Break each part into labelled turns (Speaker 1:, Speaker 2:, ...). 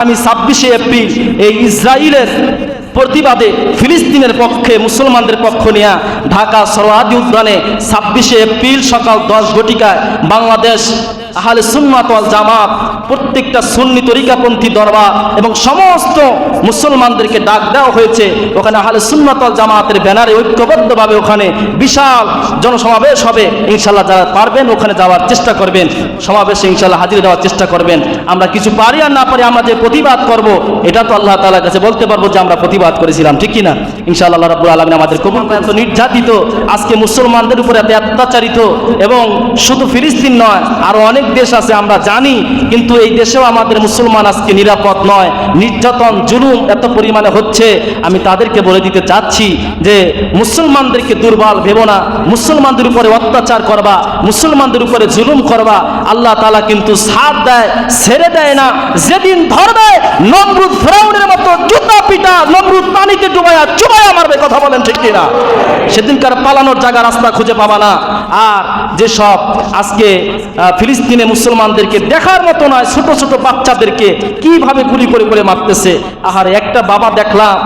Speaker 1: আমি ছাব্বিশে এপ্রিল এই ইসরায়েলের প্রতিবাদে ফিলিস্তিনের পক্ষে মুসলমানদের পক্ষ নিয়ে ঢাকা সরহাদি উদ্যানে ছাব্বিশে এপ্রিল সকাল দশ ঘটিকায় বাংলাদেশ আহলে সুন্নাত জামাত প্রত্যেকটা সুন্নি তরিকাপন্থী দরবার এবং সমস্ত মুসলমানদেরকে ডাক দেওয়া হয়েছে। ওখানে আহলে সুন্নাত ওয়াল জামাতের ব্যানারে ঐক্যবদ্ধভাবে ওখানে বিশাল জনসমাবেশ হবে। ইনশাল্লাহ যারা পারবেন ওখানে যাওয়ার চেষ্টা করবেন। সমাবেশে ইনশাল্লাহ হাজির দেওয়ার চেষ্টা করবেন। আমরা কিছু পারি আর না পারি আমরা যে প্রতিবাদ করব, এটা তো আল্লাহ তালার কাছে বলতে পারব যে আমরা প্রতিবাদ করেছিলাম, ঠিক কি না ইনশাআল্লাহ আল্লাহ রাব্বুল আলামিন আমাদের কবুল। এত নির্যাতিত, আজকে মুসলমানদের উপরে এত অত্যাচারিত এবং শুধু ফিলিস্তিন নয়, আরও অনেক দেশ আছে আমরা জানি, কিন্তু এই দেশেও আমাদের মুসলমান আজকে নিরাপদ নয়, নির্যাতন, জুলুম এত পরিমাণে হচ্ছে। আমি তাদেরকে বলে দিতে চাচ্ছি যে, মুসলমানদেরকে দুর্বল ভেবো না, মুসলমানদের উপরে অত্যাচার করবা, মুসলমানদের উপরে জুলুম করবা। আল্লাহ তালা কিন্তু সাথ দেয়, ছেড়ে দেয় না। যেদিন ধরবে, নমরুদ ফেরাউনের মতো জুতা পিটা, নমরুদ পানিতে ডুবাইয়া চুবাইয়া মারবে, কথা বলেন ঠিক কিনা? সেদিনকার পালানোর জায়গা রাস্তা খুঁজে পাবা না। আর যেসব আজকে ফিলিস্তিনে মুসলমানদেরকে দেখার মতো নয় ছোট ছোট বাচ্চাদেরকে কীভাবে গুলি করে করে মারতেছে আর একটা বাবা দেখলাম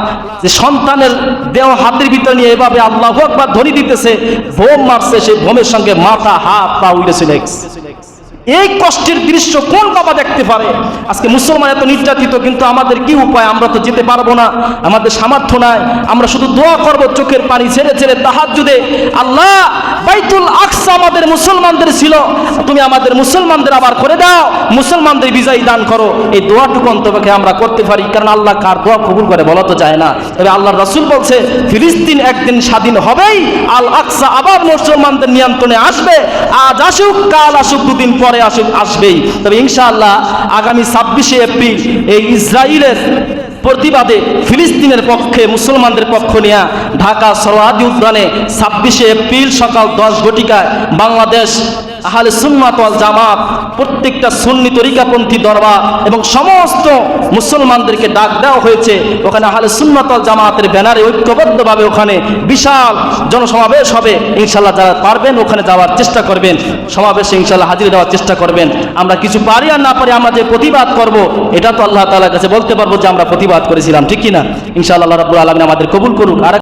Speaker 1: যে সন্তানের দেহ হাতের ভিতরে নিয়ে এভাবে আল্লাহ একবার ধরি দিতেছে, বোম মারছে, সেই বোমের সঙ্গে মাথা, হাত, পা উঠেছে গেছে। এই কষ্টের দৃশ্য কোন বাবা দেখতে পারে? আজকে মুসলমান এত নির্যাতিত, কিন্তু আমাদের কি উপায়? আমরা তো যেতে পারব না। আমাদের সামর্থ্য নাই। আমরা শুধু দোয়া করব চোখের পানি ছেড়ে ছেড়ে তাহার যুদে আল্লাহ, বাইতুল আকসা আমাদের মুসলমানদের ছিল। তুমি আমাদের মুসলমানদের আবার করে দাও। মুসলমানদের বিজয়ী দান করো। এই দোয়াটুকু অন্তপক্ষে আমরা করতে পারি। কারণ আল্লাহ কার দোয়া কবুল করে বলা তো যায় না। তবে আল্লাহ রাসুল বলছে, ফিলিস্তিন একদিন স্বাধীন হবেই। আল আকসা আবার মুসলমানদের নিয়ন্ত্রণে আসবে। আজ আসুক, কাল আসুক, দুদিন পরে আসুক, আসবেই। তবে ইনশাআল্লাহ আগামী ছাব্বিশে এপ্রিল এই ইসরায়েলের প্রতিবাদে ফিলিস্তিনের পক্ষে, মুসলমানদের পক্ষ নিয়ে ঢাকা সরহাদি উদ্যানে ছাব্বিশে এপ্রিল সকাল দশ ঘটিকায় বাংলাদেশ আহলে সুন্নাত ওয়াল জামাত প্রত্যেকটা সুন্নি তরিকাপন্থী দরবার এবং সমস্ত মুসলমানদেরকে ডাক দেওয়া হয়েছে। ওখানে আহলে সুন্নাত ওয়াল জামাতের ব্যানারে ঐক্যবদ্ধভাবে ওখানে বিশাল জনসমাবেশ হবে। ইনশাল্লাহ যারা পারবেন ওখানে যাওয়ার চেষ্টা করবেন। সমাবেশে ইনশাল্লাহ হাজির দেওয়ার চেষ্টা করবেন। আমরা কিছু পারি আর না পারি আমরা যে প্রতিবাদ করব, এটা তো আল্লাহ তাআলার কাছে বলতে পারব যে আমরা প্রতিবাদ করেছিলাম। ঠিক কি না ইনশাআল্লাহ রাব্বুল আলামিন আমাদের কবুল করুক। আর